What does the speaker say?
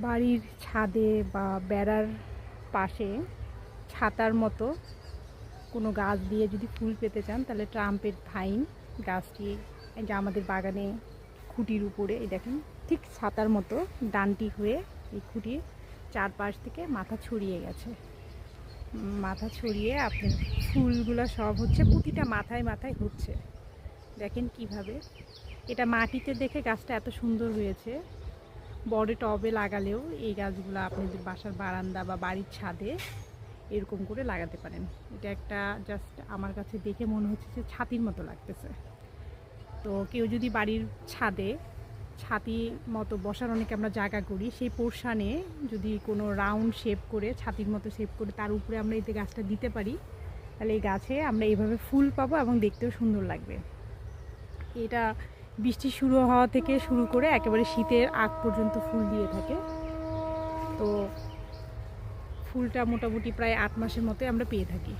বাড়ির ছাদে বা বেড়ার পাশে ছাতার মতো কোনো গাছ দিয়ে যদি ফুল পেতে চান, তাহলে ট্রাম্পের ভাইন গাছটি যে আমাদের বাগানে খুঁটির উপরে, এই দেখেন, ঠিক ছাতার মতো ডানটি হয়ে এই খুঁটির চারপাশ থেকে মাথা ছড়িয়ে গেছে। মাথা ছড়িয়ে আপনি ফুলগুলো সব হচ্ছে প্রতিটা মাথায় মাথায় হচ্ছে। দেখেন কীভাবে। এটা মাটিতে দেখে গাছটা এত সুন্দর হয়েছে। বড় টবে লাগালেও এই গাছগুলো আপনাদের বাসার বারান্দা বা বাড়ির ছাদে এরকম করে লাগাতে পারেন। এটা একটা জাস্ট আমার কাছে দেখে মনে হচ্ছে যে ছাতির মতো লাগতেছে। তো কেউ যদি বাড়ির ছাদে ছাতি মতো বসার অনেকে আমরা জায়গা করি, সেই পোর্শানে যদি কোনো রাউন্ড শেপ করে, ছাতির মতো শেপ করে তার উপরে আমরা যে গাছটা দিতে পারি, তাহলে এই গাছে আমরা এইভাবে ফুল পাবো এবং দেখতেও সুন্দর লাগবে। এটা বৃষ্টি শুরু হওয়া থেকে শুরু করে একেবারে শীতের আগ পর্যন্ত ফুল দিয়ে থাকে। তো ফুলটা মোটামুটি প্রায় আট মাসের মতো আমরা পেয়ে থাকি।